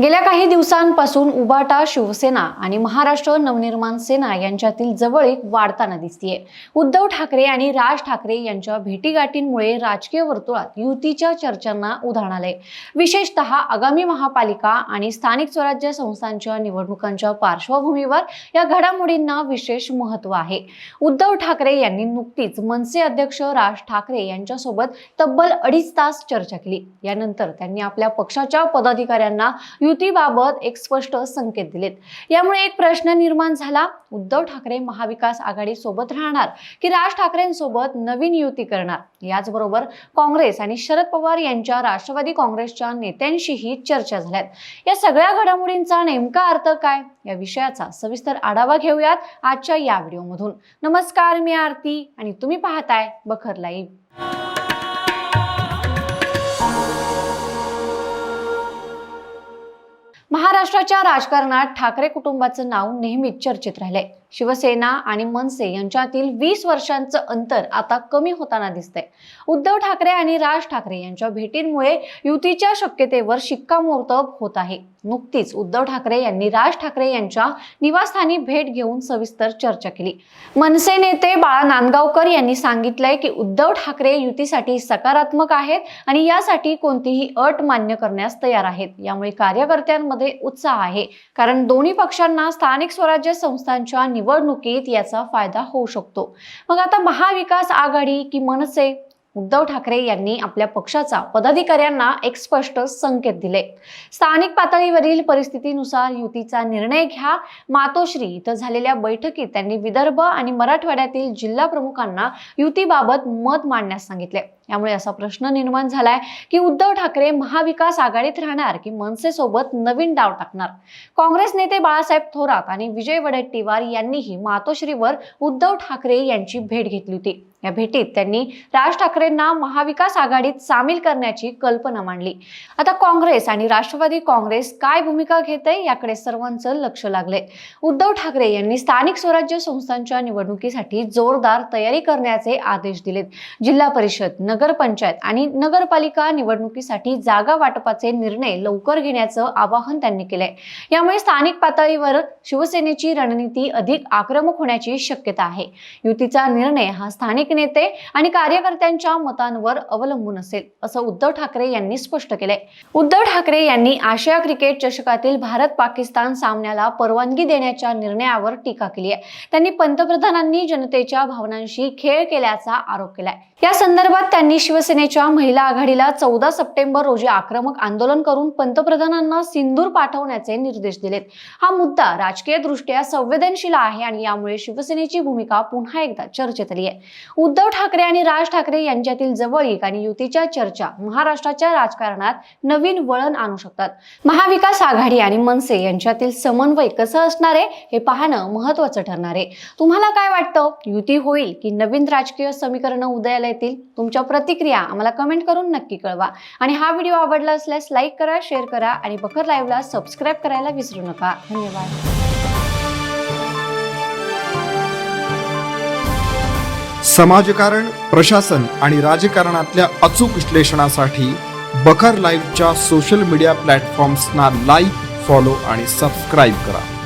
गेल्या काही दिवसांपासून उबाटा शिवसेना आणि महाराष्ट्र नवनिर्माण सेना यांच्यातील जवळीक वाढताना दिसतीये. उद्धव ठाकरे आणि राज ठाकरे यांच्या भेटीगाठींमुळे राजकीय वर्तुळात युतीच्या चर्चांना उधाण आलंय. विशेषतः आगामी महापालिका आणि स्थानिक स्वराज्य संस्थांच्या निवडणुकांच्या पार्श्वभूमीवर या घडामोडींना विशेष महत्त्व आहे. उद्धव ठाकरे यांनी नुकतीच मनसे अध्यक्ष राज ठाकरे यांच्यासोबत तब्बल अडीच तास चर्चा केली. यानंतर त्यांनी आपल्या पक्षाच्या पदाधिकाऱ्यांना युतीबाबत एक स्पष्ट संकेत दिलेत. यामुळे एक प्रश्न निर्माण झाला. उद्धव ठाकरे महाविकास आघाडी सोबत राहणार की राज ठाकरेंसोबत नवीन युती करणार? याचबरोबर काँग्रेस आणि शरद पवार यांच्या राष्ट्रवादी काँग्रेसच्या नेत्यांशीही चर्चा झाल्यात. या सगळ्या घडामोडींचा नेमका अर्थ काय? या विषयाचा सविस्तर आढावा घेऊयात आजच्या या व्हिडिओमधून. नमस्कार मी आरती आणि तुम्ही पाहताय बखर लाईव्ह. महाराष्ट्राच्या राजकारणात ठाकरे कुटुंबाचं नाव नेहमीच चर्चेत राहिलंय. शिवसेना आणि मनसे यांच्यातील वीस वर्षांचं अंतर आता कमी होताना दिसतंय. उद्धव ठाकरे आणि राज ठाकरे यांच्या भेटींमुळे युतीच्या शक्यतेवर शिक्कामोर्तब होत आहे. नुकतीच उद्धव ठाकरे यांनी राज ठाकरे यांच्या निवासस्थानी भेट घेऊन सविस्तर चर्चा केली. मनसे नेते बाळा नांदगावकर यांनी सांगितलंय की उद्धव ठाकरे युतीसाठी सकारात्मक आहेत आणि यासाठी कोणतीही अट मान्य करण्यास तयार आहेत. यामुळे कार्यकर्त्यांमध्ये उत्साह आहे. कारण दोन्ही पक्षांना स्थानिक स्वराज्य संस्थांच्या निवडणुकीत याचा फायदा होऊ शकतो. मग आता महाविकास आघाडी की मनसे? उद्धव ठाकरे यांनी आपल्या पक्षाचा पदाधिकाऱ्यांना एक स्पष्ट संकेत दिले. स्थानिक पातळीवरील परिस्थितीनुसार युतीचा निर्णय घ्या. मातोश्री इथं झालेल्या बैठकीत त्यांनी विदर्भ आणि मराठवाड्यातील जिल्हा प्रमुखांना युतीबाबत मत मांडण्यास सांगितले. यामुळे असा प्रश्न निर्माण झालाय की उद्धव ठाकरे महाविकास आघाडीत राहणार की मनसे सोबत नवीन डाव टाकणार? काँग्रेस नेते बाळासाहेब थोरात आणि विजय वडेट्टीवार यांनीही मातोश्रीवर उद्धव ठाकरे यांची भेट घेतली होती. या भेटीत त्यांनी राज ठाकरेंना महाविकास आघाडीत सामील करण्याची कल्पना मांडली. आता काँग्रेस आणि राष्ट्रवादी काँग्रेस काय भूमिका घेते याकडे सर्वांचं लक्ष लागले उद्धव ठाकरे यांनी स्थानिक स्वराज्य संस्थांच्या निवडणुकीसाठी जोरदार तयारी करण्याचे आदेश दिलेत. जिल्हा परिषद नगरपंचायत आणि नगरपालिका निवडणुकीसाठी जागा वाटपाचे निर्णय लवकर घेण्याचं आवाहन त्यांनी केलंय. यामुळे स्थानिक पातळीवर शिवसेनेची रणनीती अधिक आक्रमक होण्याची शक्यता आहे. युतीचा निर्णय हा स्थानिक नेते आणि कार्यकर्त्यांच्या मतांवर अवलंबून असेल असं उद्धव ठाकरे यांनी स्पष्ट केलंय. उद्धव ठाकरे यांनी आशिया क्रिकेट चषकातील भारत पाकिस्तान सामन्याला परवानगी देण्याच्या निर्णयावर टीका केली आहे. त्यांनी पंतप्रधानांनी जनतेच्या भावनांशी खेळ केल्याचा आरोप केलाय. या संदर्भात त्यांनी शिवसेनेच्या महिला आघाडीला चौदा सप्टेंबर रोजी आक्रमक आंदोलन करून पंतप्रधानांना सिंदूर पाठवण्याचे निर्देश दिलेत. हा मुद्दा राजकीय दृष्ट्या संवेदनशील आहे आणि यामुळे शिवसेनेची भूमिका पुन्हा एकदा चर्चेत आली आहे. उद्धव ठाकरे आणि राज ठाकरे यांच्यातील जवळीक आणि युतीच्या चर्चा महाराष्ट्राच्या राजकारणात नवीन वळण आणू शकतात. महाविकास आघाडी आणि मनसे यांच्यातील समन्वय कसं असणार आहे हे पाहणं महत्वाचं ठरणार आहे. तुम्हाला काय वाटतं? युती होईल की नवीन राजकीय समीकरणं उदयाला येतील? तुमच्या प्रतिक्रिया आम्हाला कमेंट करून नक्की कळवा. आणि हा व्हिडिओ आवडला असल्यास लाईक करा शेअर करा आणि बखर लाईव्हला सबस्क्राईब करायला विसरू नका. धन्यवाद. समाजकारण प्रशासन आणि राजकारणातल्या अचूक विश्लेषणासाठी बखर लाईव्हच्या सोशल मीडिया प्लॅटफॉर्म्सना लाईक फॉलो आणि सबस्क्राईब करा.